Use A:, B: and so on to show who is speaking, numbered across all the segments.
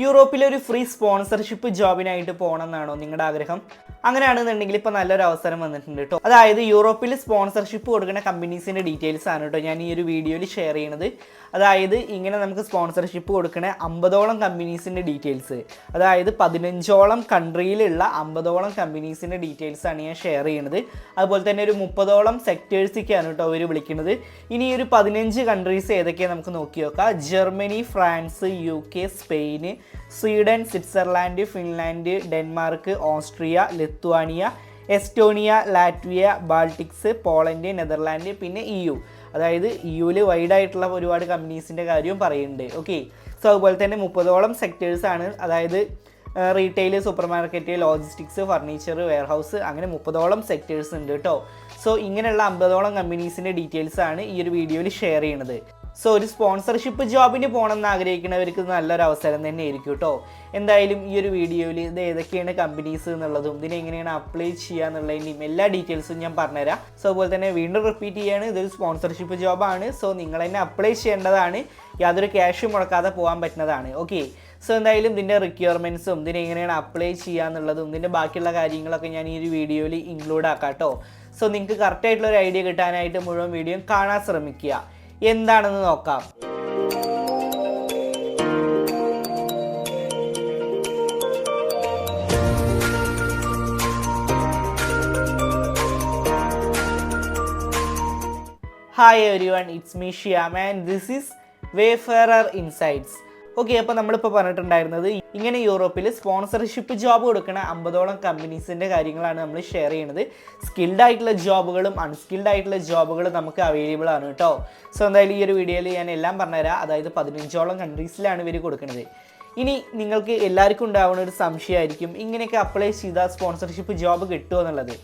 A: യൂറോപ്പിലെ ഒരു free sponsorship ജോബിനായിട്ട് പോകണം എന്നാണോ നിങ്ങളുടെ ആഗ്രഹം? അങ്ങനെയാണെന്നുണ്ടെങ്കിൽ ഇപ്പോൾ നല്ലൊരു അവസരം വന്നിട്ടുണ്ട് കേട്ടോ. അതായത് യൂറോപ്പിൽ സ്പോൺസർഷിപ്പ് കൊടുക്കുന്ന കമ്പനീസിന്റെ ഡീറ്റെയിൽസ് ആണ് കേട്ടോ ഞാൻ ഈ ഒരു വീഡിയോയിൽ ഷെയർ ചെയ്യണത്. അതായത് ഇങ്ങനെ നമുക്ക് സ്പോൺസർഷിപ്പ് കൊടുക്കുന്ന അമ്പതോളം കമ്പനീസിന്റെ ഡീറ്റെയിൽസ് അതായത് പതിനഞ്ചോളം കൺട്രിയിലുള്ള അമ്പതോളം കമ്പനീസിന്റെ ഡീറ്റെയിൽസ് ആണ് ഞാൻ ഷെയർ ചെയ്യുന്നത് അതുപോലെ തന്നെ ഒരു മുപ്പതോളം സെക്ടേഴ്സിക്കാണ് കേട്ടോ അവർ വിളിക്കുന്നത് ഇനി ഒരു പതിനഞ്ച് കൺട്രീസ് ഏതൊക്കെയാണ് നമുക്ക് നോക്കി നോക്കാം. Germany France U K Spain Sweden Switzerland Finland Denmark Austria Lithuania Estonia Latvia Baltics Poland Netherland പിന്നെ ഇ യു. അതായത് ഇ വൈഡ് ആയിട്ടുള്ള ഒരുപാട് കമ്പനീസിന്റെ കാര്യവും പറയുന്നുണ്ട്. ഓക്കെ? സോ അതുപോലെ തന്നെ മുപ്പതോളം സെക്ടേഴ്സാണ് അതായത് retail super market logistics furniture warehouse അങ്ങനെ മുപ്പതോളം സെക്ടേഴ്സ് ഉണ്ട് കേട്ടോ സോ ഇങ്ങനെയുള്ള അമ്പതോളം കമ്പനീസിന്റെ ഡീറ്റെയിൽസാണ് ഈ ഒരു വീഡിയോയിൽ ഷെയർ ചെയ്യുന്നത്. സോ ഒരു സ്പോൺസർഷിപ്പ് ജോബിന് പോകണമെന്ന് ആഗ്രഹിക്കുന്നവർക്ക് നല്ലൊരു അവസരം തന്നെ ആയിരിക്കും കേട്ടോ എന്തായാലും ഈ ഒരു വീഡിയോയിൽ ഇത് ഏതൊക്കെയാണ് കമ്പനീസ് എന്നുള്ളതും ഇതിനെ എങ്ങനെയാണ് അപ്ലൈ ചെയ്യുക എന്നുള്ളതിന്റെയും എല്ലാ ഡീറ്റെയിൽസും ഞാൻ പറഞ്ഞുതരാം. സോ അതുപോലെ തന്നെ വീണ്ടും റിപ്പീറ്റ് ചെയ്യാണ് ഇതൊരു സ്പോൺസർഷിപ്പ് ജോബാണ് സോ നിങ്ങൾ തന്നെ അപ്ലൈ ചെയ്യേണ്ടതാണ്. യാതൊരു ക്യാഷും മുടക്കാതെ പോകാൻ പറ്റുന്നതാണ്. ഓക്കെ സോ എന്തായാലും ഇതിന്റെ റിക്വയർമെന്റ്സും ഇതിനെ എങ്ങനെയാണ് അപ്ലൈ ചെയ്യുക എന്നുള്ളതും ഇതിന്റെ ബാക്കിയുള്ള കാര്യങ്ങളൊക്കെ ഞാൻ ഈ ഒരു വീഡിയോയിൽ ഇൻക്ലൂഡ് ആക്കാം കേട്ടോ സോ നിങ്ങൾക്ക് കറക്റ്റായിട്ടുള്ള ഒരു ഐഡിയ കിട്ടാനായിട്ട് മുഴുവൻ വീഡിയോ കാണാൻ ശ്രമിക്കുക. എന്താണെന്ന് നോക്കാം. Hi everyone it's me Shyam and this is Wayfarer Insights okay അപ്പോൾ നമ്മളിപ്പോൾ പറഞ്ഞിട്ടുണ്ടായിരുന്നത് ഇങ്ങനെ യൂറോപ്പിൽ സ്പോൺസർഷിപ്പ് ജോബ് കൊടുക്കുന്ന അമ്പതോളം കമ്പനീസിന്റെ കാര്യങ്ങളാണ് നമ്മൾ ഷെയർ ചെയ്യുന്നത് സ്കിൽഡ് ആയിട്ടുള്ള ജോബുകളും അൺസ്കിൽഡ് ആയിട്ടുള്ള ജോബുകളും നമുക്ക് അവൈലബിൾ ആണ് കേട്ടോ സോ എന്തായാലും ഈ ഒരു വീഡിയോയിൽ ഞാൻ എല്ലാം പറഞ്ഞുതരാം. അതായത് പതിനഞ്ചോളം കൺട്രീസിലാണ് ഇവർ കൊടുക്കുന്നത് ഇനി നിങ്ങൾക്ക് എല്ലാവർക്കും ഉണ്ടാവുന്ന ഒരു സംശയമായിരിക്കും ഇങ്ങനെയൊക്കെ അപ്ലൈ ചെയ്താൽ സ്പോൺസർഷിപ്പ് ജോബ് കിട്ടുമോ എന്നുള്ളത്.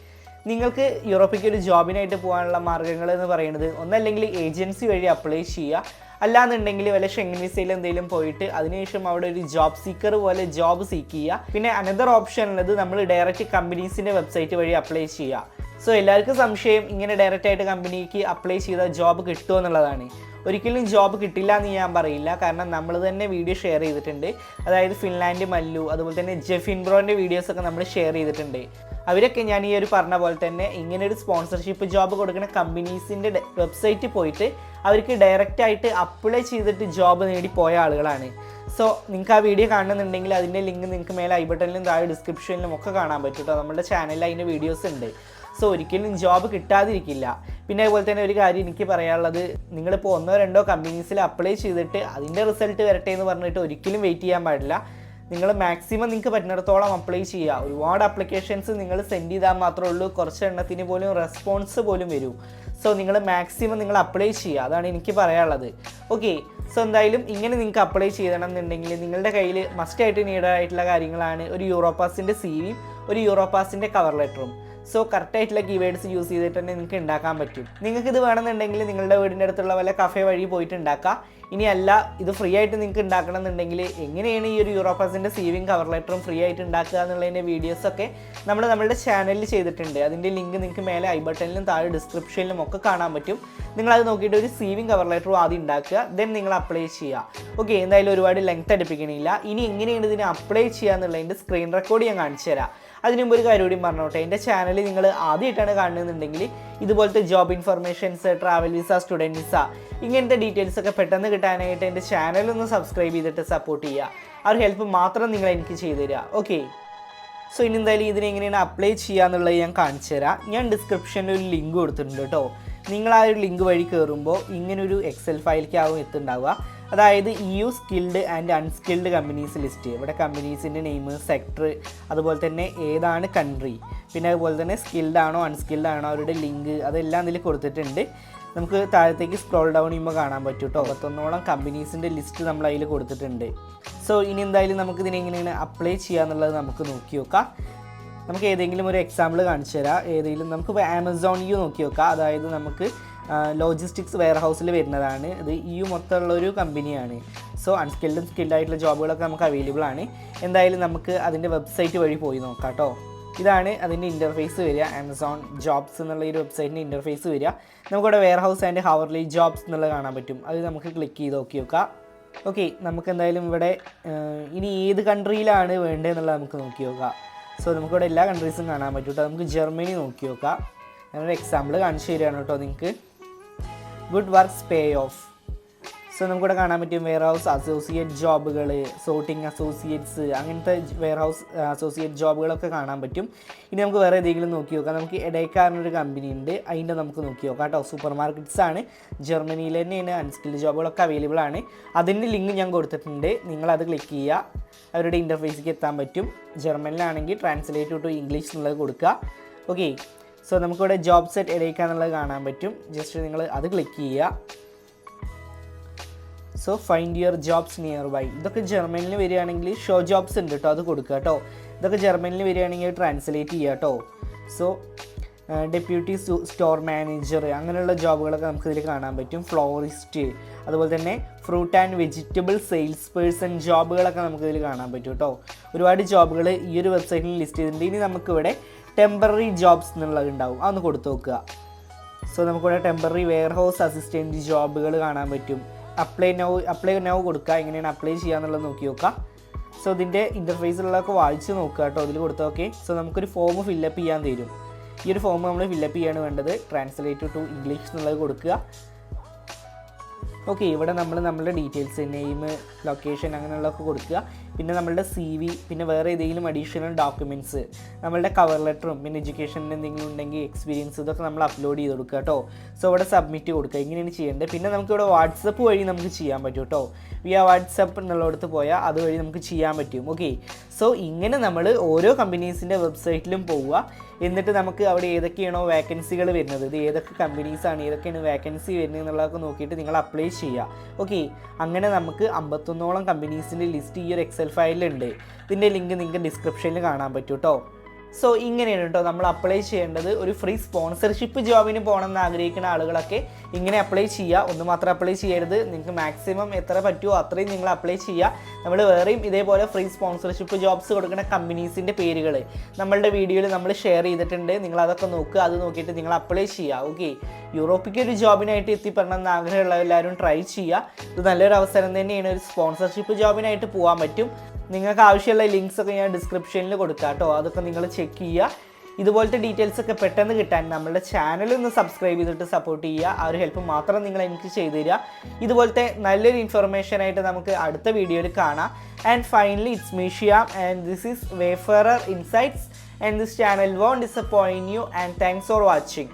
A: നിങ്ങൾക്ക് യൂറോപ്പിലേക്ക് ഒരു ജോബിനായിട്ട് പോകാനുള്ള മാർഗങ്ങൾ എന്ന് പറയുന്നത് ഒന്നല്ലെങ്കിൽ ഏജൻസി വഴി അപ്ലൈ ചെയ്യുക അല്ലാന്നുണ്ടെങ്കിൽ വല്ല ഷെങ്ങൻ വിസയിൽ എന്തെങ്കിലും പോയിട്ട് അതിനുശേഷം അവിടെ ഒരു ജോബ് സീക്കർ പോലെ ജോബ് സീക്ക് ചെയ്യുക. പിന്നെ അനദർ ഓപ്ഷൻ ഉള്ളത് നമ്മൾ ഡയറക്റ്റ് കമ്പനീസിന്റെ വെബ്സൈറ്റ് വഴി അപ്ലൈ ചെയ്യുക. സോ എല്ലാവർക്കും സംശയം ഇങ്ങനെ ഡയറക്റ്റ് ആയിട്ട് കമ്പനിക്ക് അപ്ലൈ ചെയ്താൽ ജോബ് കിട്ടുമോ എന്നുള്ളതാണ്. ഒരിക്കലും ജോബ് കിട്ടില്ല എന്ന് ഞാൻ പറയില്ല. കാരണം നമ്മൾ തന്നെ വീഡിയോ ഷെയർ ചെയ്തിട്ടുണ്ട്. അതായത് ഫിൻലാൻഡ് മല്ലു അതുപോലെ തന്നെ ജെഫിൻ ബ്രോന്റെ വീഡിയോസൊക്കെ നമ്മൾ ഷെയർ ചെയ്തിട്ടുണ്ട്. അവരൊക്കെ ഞാൻ ഈ ഒരു പറഞ്ഞ പോലെ തന്നെ ഇങ്ങനെ ഒരു സ്പോൺസർഷിപ്പ് ജോബ് കൊടുക്കുന്ന കമ്പനീസിന്റെ വെബ്സൈറ്റിൽ പോയിട്ട് അവർക്ക് ഡയറക്റ്റ് ആയിട്ട് അപ്ലൈ ചെയ്തിട്ട് ജോബ് നേടി പോയ ആളുകളാണ്. സോ നിങ്ങൾക്ക് ആ വീഡിയോ കാണുന്നുണ്ടെങ്കിൽ അതിന്റെ ലിങ്ക് നിങ്ങൾക്ക് മേലെ ഐ ബട്ടണിലും താഴെ ഡിസ്ക്രിപ്ഷനിലും ഒക്കെ കാണാൻ പറ്റും കേട്ടോ നമ്മുടെ ചാനലിൽ അതിന്റെ വീഡിയോസ് ഉണ്ട്. സോ ഒരിക്കലും ജോബ് കിട്ടാതിരിക്കില്ല. പിന്നെ അതുപോലെ തന്നെ ഒരു കാര്യം എനിക്ക് പറയാനുള്ളത്. നിങ്ങളിപ്പോൾ ഒന്നോ രണ്ടോ കമ്പനീസിൽ അപ്ലൈ ചെയ്തിട്ട് അതിന്റെ റിസൾട്ട് വരട്ടെ എന്ന് പറഞ്ഞിട്ട് ഒരിക്കലും വെയിറ്റ് ചെയ്യാൻ പാടില്ല. നിങ്ങൾ മാക്സിമം നിങ്ങൾക്ക് പറ്റുന്നിടത്തോളം അപ്ലൈ ചെയ്യുക. ഒരുപാട് അപ്ലിക്കേഷൻസ് നിങ്ങൾ സെൻഡ് ചെയ്താൽ മാത്രമേ ഉള്ളൂ. കുറച്ച് എണ്ണത്തിന് പോലും റെസ്പോൺസ് പോലും വരൂ. സോ നിങ്ങൾ മാക്സിമം നിങ്ങൾ അപ്ലൈ ചെയ്യുക. അതാണ് എനിക്ക് പറയാനുള്ളത്. ഓക്കെ സോ എന്തായാലും ഇങ്ങനെ നിങ്ങൾക്ക് അപ്ലൈ ചെയ്യണം എന്നുണ്ടെങ്കിൽ നിങ്ങളുടെ കയ്യിൽ മസ്റ്റായിട്ട് നീഡായിട്ടുള്ള കാര്യങ്ങളാണ് ഒരു യൂറോപ്പാസിന്റെ സി വിയും ഒരു യൂറോപ്പാസിന്റെ കവർ ലെറ്ററും സോ കറക്റ്റായിട്ടുള്ള കീവേഡ്സ് യൂസ് ചെയ്തിട്ട് തന്നെ നിങ്ങൾക്ക് ഉണ്ടാക്കാൻ പറ്റും. നിങ്ങൾക്ക് ഇത് വേണമെന്നുണ്ടെങ്കിൽ നിങ്ങളുടെ വീടിന്റെ അടുത്തുള്ള വല്ല കഫേ വഴി പോയിട്ട് ഉണ്ടാക്കാം ഇനി അല്ല ഇത് ഫ്രീ ആയിട്ട് നിങ്ങൾക്ക് ഉണ്ടാക്കണം എന്നുണ്ടെങ്കിൽ എങ്ങനെയാണ് ഈ ഒരു യൂറോപ്പാസിന്റെ സീവിങ് കവർ ലെറ്ററും ഫ്രീ ആയിട്ട് ഉണ്ടാക്കുക എന്നുള്ളതിന്റെ വീഡിയോസൊക്കെ നമ്മൾ നമ്മുടെ ചാനലിൽ ചെയ്തിട്ടുണ്ട്. അതിന്റെ ലിങ്ക് നിങ്ങൾക്ക് മേലെ ഐ ബട്ടണിലും താഴെ ഡിസ്ക്രിപ്ഷനിലും ഒക്കെ കാണാൻ പറ്റും. നിങ്ങളത് നോക്കിയിട്ട് ഒരു സീവിങ് കവർ ലെറ്ററും ആദ്യം ഉണ്ടാക്കുക ദെൻ നിങ്ങൾ അപ്ലൈ ചെയ്യുക ഓക്കെ എന്തായാലും ഒരുപാട് ലെങ്ത് അടുപ്പിക്കണില്ല. ഇനി എങ്ങനെയാണ് ഇതിനെ അപ്ലൈ ചെയ്യുക എന്നുള്ളതിന്റെ സ്ക്രീൻ റെക്കോർഡ് ഞാൻ കാണിച്ചു തരാം അതിന് മുമ്പ് ഒരു കാര്യം കൂടി പറഞ്ഞോട്ടെ. എന്റെ ചാനൽ നിങ്ങൾ ആദ്യമായിട്ടാണ് കാണുന്നുണ്ടെങ്കിൽ ഇതുപോലത്തെ job informations travel visa student visa ഇങ്ങനത്തെ ഡീറ്റെയിൽസ് ഒക്കെ പെട്ടെന്ന് കിട്ടാനായിട്ട് എന്റെ ചാനൽ ഒന്ന് സബ്സ്ക്രൈബ് ചെയ്തിട്ട് സപ്പോർട്ട് ചെയ്യുക. ആ ഒരു ഹെൽപ്പ് മാത്രം നിങ്ങൾ എനിക്ക് ചെയ്തു തരിക. ഓക്കെ സോ ഇനി എന്തായാലും ഇതിനെങ്ങനെയാണ് അപ്ലൈ ചെയ്യുക എന്നുള്ളത് ഞാൻ കാണിച്ചു തരാം. ഞാൻ ഡിസ്ക്രിപ്ഷനിൽ ഒരു ലിങ്ക് കൊടുത്തിട്ടുണ്ട് കേട്ടോ. നിങ്ങൾ ആ ഒരു ലിങ്ക് വഴി കയറുമ്പോൾ ഇങ്ങനൊരു എക്സൽ ഫയലിലേക്കാവും എത്തുണ്ടാവുക. അതായത് U skilled and unskilled companies list ഇവിടെ കമ്പനീസിന്റെ നെയിം സെക്ടർ അതുപോലെ തന്നെ ഏതാണ് കൺട്രി പിന്നെ അതുപോലെ തന്നെ സ്കിൽഡ് ആണോ അൺസ്കിൽഡ് ആണോ അവരുടെ ലിങ്ക് അതെല്ലാം ഇതിൽ കൊടുത്തിട്ടുണ്ട്. നമുക്ക് താഴത്തേക്ക് സ്ക്രോൾ ഡൗൺ ചെയ്യുമ്പോൾ കാണാൻ പറ്റും കേട്ടോ പത്തൊന്നോളം കമ്പനീസിന്റെ ലിസ്റ്റ് നമ്മൾ അതിൽ കൊടുത്തിട്ടുണ്ട്. സോ ഇനി എന്തായാലും നമുക്ക് ഇതിനെങ്ങനെയാണ് അപ്ലൈ ചെയ്യുക എന്നുള്ളത് നമുക്ക് നോക്കി നോക്കാം. നമുക്ക് ഏതെങ്കിലും ഒരു എക്സാമ്പിൾ കാണിച്ചു തരാം. ഏതെങ്കിലും നമുക്ക് ആമസോൺ യു നോക്കി നോക്കാം. അതായത് നമുക്ക് ലോജിസ്റ്റിക്സ് വെയർ ഹൗസിൽ വരുന്നതാണ്. ഇത് ഈ മൊത്തമുള്ള ഒരു കമ്പനിയാണ് സോ അൺസ്കിൽഡും സ്കിൽഡ് ആയിട്ടുള്ള ജോബുകളൊക്കെ നമുക്ക് അവൈലബിൾ ആണ്. എന്തായാലും നമുക്ക് അതിന്റെ വെബ്സൈറ്റ് വഴി പോയി നോക്കാം കേട്ടോ ഇതാണ് അതിന്റെ ഇന്റർഫേസ് വരിക. ആമസോൺ ജോബ്സ് എന്നുള്ള ഒരു വെബ്സൈറ്റിന്റെ ഇന്റർഫേസ് വരിക. നമുക്കിവിടെ warehouse and hourly jobs എന്നുള്ളത് കാണാൻ പറ്റും. അത് നമുക്ക് ക്ലിക്ക് ചെയ്ത് നോക്കി നോക്കാം. ഓക്കെ നമുക്ക് എന്തായാലും ഇവിടെ ഇനി ഏത് കൺട്രിയിലാണ് വേണ്ടതെന്നുള്ളത് നമുക്ക് നോക്കി നോക്കാം. സോ നമുക്കിവിടെ എല്ലാ കൺട്രീസും കാണാൻ പറ്റും കേട്ടോ നമുക്ക് ജർമ്മനി നോക്കി നോക്കാം. ഞാനൊരു എക്സാമ്പിൾ കാണിച്ചു തരികയാണ് കേട്ടോ നിങ്ങൾക്ക് good works pay off so നമുക്കിവിടെ കാണാൻ പറ്റും വെയർ ഹൗസ് അസോസിയേറ്റ് ജോബുകൾ സോർട്ടിംഗ് അസോസിയേറ്റ്സ് അങ്ങനത്തെ വെയർ ഹൗസ് അസോസിയേറ്റ് ജോബുകളൊക്കെ കാണാൻ പറ്റും. ഇനി നമുക്ക് വേറെ ഏതെങ്കിലും നോക്കി നോക്കാം. നമുക്ക് ഇടയ്ക്കാരനൊരു കമ്പനി ഉണ്ട്. അതിന്റെ നമുക്ക് നോക്കി നോക്കാം കേട്ടോ. സൂപ്പർ മാർക്കറ്റ്സ് ആണ്. ജർമ്മനിയിൽ തന്നെയാണ് അൺസ്കിൽഡ് ജോബുകളൊക്കെ അവൈലബിൾ ആണ്. അതിന്റെ ലിങ്ക് ഞാൻ കൊടുത്തിട്ടുണ്ട്. നിങ്ങളത് ക്ലിക്ക് ചെയ്യുക. അവരുടെ ഇന്റർഫേസിലേക്ക് എത്താൻ പറ്റും. ജർമ്മനിലാണെങ്കിൽ ട്രാൻസ്ലേറ്റ് ടു ഇംഗ്ലീഷ് എന്നുള്ളത് കൊടുക്കുക. ഓക്കെ സോ നമുക്കിവിടെ ജോബ് സെറ്റ് എടേക്കാന്നുള്ളത് കാണാൻ പറ്റും. ജസ്റ്റ് നിങ്ങൾ അത് ക്ലിക്ക് ചെയ്യുക. So find your jobs nearby ഇതൊക്കെ ജർമ്മനിൽ വരികയാണെങ്കിൽ ഷോ ജോബ്സ് ഉണ്ട് കേട്ടോ അത് കൊടുക്കുക കേട്ടോ ഇതൊക്കെ ജർമ്മനിൽ വരികയാണെങ്കിൽ ട്രാൻസ്ലേറ്റ് ചെയ്യുക കേട്ടോ സോ ഡെപ്യൂട്ടി സ്റ്റോർ മാനേജർ അങ്ങനെയുള്ള ജോബുകളൊക്കെ നമുക്ക് ഇതിൽ കാണാൻ പറ്റും. ഫ്ലോറിസ്റ്റ് അതുപോലെ തന്നെ fruit and vegetable sales person ജോബുകളൊക്കെ നമുക്ക് ഇതിൽ കാണാൻ പറ്റും കേട്ടോ ഒരുപാട് ജോബുകൾ ഈ ഒരു വെബ്സൈറ്റിൽ ലിസ്റ്റ് ചെയ്തിട്ടുണ്ട്. ഇനി നമുക്കിവിടെ ടെമ്പററി ജോബ്സ് എന്നുള്ളത് ഉണ്ടാവും. അതൊന്ന് കൊടുത്തു നോക്കുക. സോ നമുക്കിവിടെ ടെമ്പററി വെയർ ഹൗസ് അസിസ്റ്റന്റ് ജോബുകൾ കാണാൻ പറ്റും. അപ്ലൈ നൗ അപ്ലൈ നൗ കൊടുക്കുക. എങ്ങനെയാണ് അപ്ലൈ ചെയ്യാന്നുള്ളത് നോക്കി നോക്കുക. സോ ഇതിന്റെ ഇന്റർഫേസിലുള്ളതൊക്കെ വായിച്ച് നോക്കുക കേട്ടോ. അതിൽ കൊടുത്താൽ ഓക്കെ സോ നമുക്കൊരു ഫോം ഫില്ലപ്പ് ചെയ്യാൻ തരും. ഈ ഒരു ഫോം നമ്മൾ ഫില്ലപ്പ് ചെയ്യാണ് വേണ്ടത്. ട്രാൻസ്ലേറ്റ് ടു ഇംഗ്ലീഷ് എന്നുള്ളത് കൊടുക്കുക. ഓക്കെ ഇവിടെ നമ്മൾ നമ്മുടെ ഡീറ്റെയിൽസ് നെയിം ലൊക്കേഷൻ അങ്ങനെയുള്ളതൊക്കെ കൊടുക്കുക. പിന്നെ നമ്മളുടെ സി വി പിന്നെ വേറെ ഏതെങ്കിലും അഡീഷണൽ ഡോക്യുമെന്റ്സ് നമ്മളുടെ കവർ ലെറ്ററും പിന്നെ എഡ്യൂക്കേഷന്റെ എന്തെങ്കിലും ഉണ്ടെങ്കിൽ എക്സ്പീരിയൻസ് ഇതൊക്കെ നമ്മൾ അപ്ലോഡ് ചെയ്ത് കൊടുക്കുക കേട്ടോ. സോ ഇവിടെ സബ്മിറ്റ് കൊടുക്കുക. ഇങ്ങനെയാണ് ചെയ്യേണ്ടത്. പിന്നെ നമുക്ക് ഇവിടെ വാട്സപ്പ് വഴി നമുക്ക് ചെയ്യാൻ പറ്റും കേട്ടോ. വി ആ വാട്സപ്പ് എന്നുള്ളടത്ത് പോയാൽ അതുവഴി നമുക്ക് ചെയ്യാൻ പറ്റും. ഓക്കെ സോ ഇങ്ങനെ നമ്മൾ ഓരോ കമ്പനീസിന്റെ വെബ്സൈറ്റിലും പോവുക. എന്നിട്ട് നമുക്ക് അവിടെ ഏതൊക്കെയാണോ വേക്കൻസികൾ വരുന്നത്. ഇത് ഏതൊക്കെ കമ്പനീസാണ് ഏതൊക്കെയാണ് വേക്കൻസി വരുന്നത് എന്നുള്ളതൊക്കെ നോക്കിയിട്ട് നിങ്ങൾ അപ്ലൈ ചെയ്യുക ഓക്കെ അങ്ങനെ നമുക്ക് അമ്പത്തൊന്നോളം കമ്പനീസിന്റെ ലിസ്റ്റ് ഈ ഒരു എക്സൽ ഫയലിലുണ്ട് ഇതിന്റെ ലിങ്ക് നിങ്ങൾക്ക് ഡിസ്ക്രിപ്ഷനിൽ കാണാൻ പറ്റും കേട്ടോ സോ ഇങ്ങനെയാണ് കേട്ടോ നമ്മൾ അപ്ലൈ ചെയ്യേണ്ടത്. ഒരു ഫ്രീ സ്പോൺസർഷിപ്പ് ജോബിന് പോകണം എന്ന് ആഗ്രഹിക്കുന്ന ആളുകളൊക്കെ ഇങ്ങനെ അപ്ലൈ ചെയ്യുക. ഒന്ന് മാത്രം അപ്ലൈ ചെയ്യരുത്. നിങ്ങൾക്ക് മാക്സിമം എത്ര പറ്റുമോ അത്രയും നിങ്ങൾ അപ്ലൈ ചെയ്യുക. നമ്മൾ വേറെയും ഇതേപോലെ ഫ്രീ സ്പോൺസർഷിപ്പ് ജോബ്സ് കൊടുക്കുന്ന കമ്പനീസിന്റെ പേരുകൾ നമ്മളുടെ വീഡിയോയിൽ നമ്മൾ ഷെയർ ചെയ്തിട്ടുണ്ട്. നിങ്ങൾ അതൊക്കെ നോക്കുക. അത് നോക്കിയിട്ട് നിങ്ങൾ അപ്ലൈ ചെയ്യുക. ഓക്കെ യൂറോപ്പിക്ക് ഒരു ജോബിനായിട്ട് എത്തിപ്പെടണം എന്ന് ആഗ്രഹമുള്ള എല്ലാവരും ട്രൈ ചെയ്യുക. ഇത് നല്ലൊരു അവസരം തന്നെയാണ്. ഒരു സ്പോൺസർഷിപ്പ് ജോബിനായിട്ട് പോകാൻ പറ്റും. നിങ്ങൾക്ക് ആവശ്യമുള്ള ലിങ്ക്സ് ഒക്കെ ഞാൻ ഡിസ്ക്രിപ്ഷനിൽ കൊടുക്കാം കേട്ടോ അതൊക്കെ നിങ്ങൾ ചെക്ക് ചെയ്യുക. ഇതുപോലത്തെ ഡീറ്റെയിൽസ് ഒക്കെ പെട്ടെന്ന് കിട്ടാൻ നമ്മുടെ ചാനൽ ഒന്ന് സബ്സ്ക്രൈബ് ചെയ്തിട്ട് സപ്പോർട്ട് ചെയ്യുക. ആ ഒരു ഹെൽപ്പ് മാത്രം നിങ്ങൾ എനിക്ക് ചെയ്തു തരിക. ഇതുപോലത്തെ നല്ലൊരു ഇൻഫർമേഷൻ ആയിട്ട് നമുക്ക് അടുത്ത വീഡിയോയിൽ കാണാം. And finally it's മീഷിയാം and this is Wayfarer Insights and this channel won't disappoint you and thanks for watching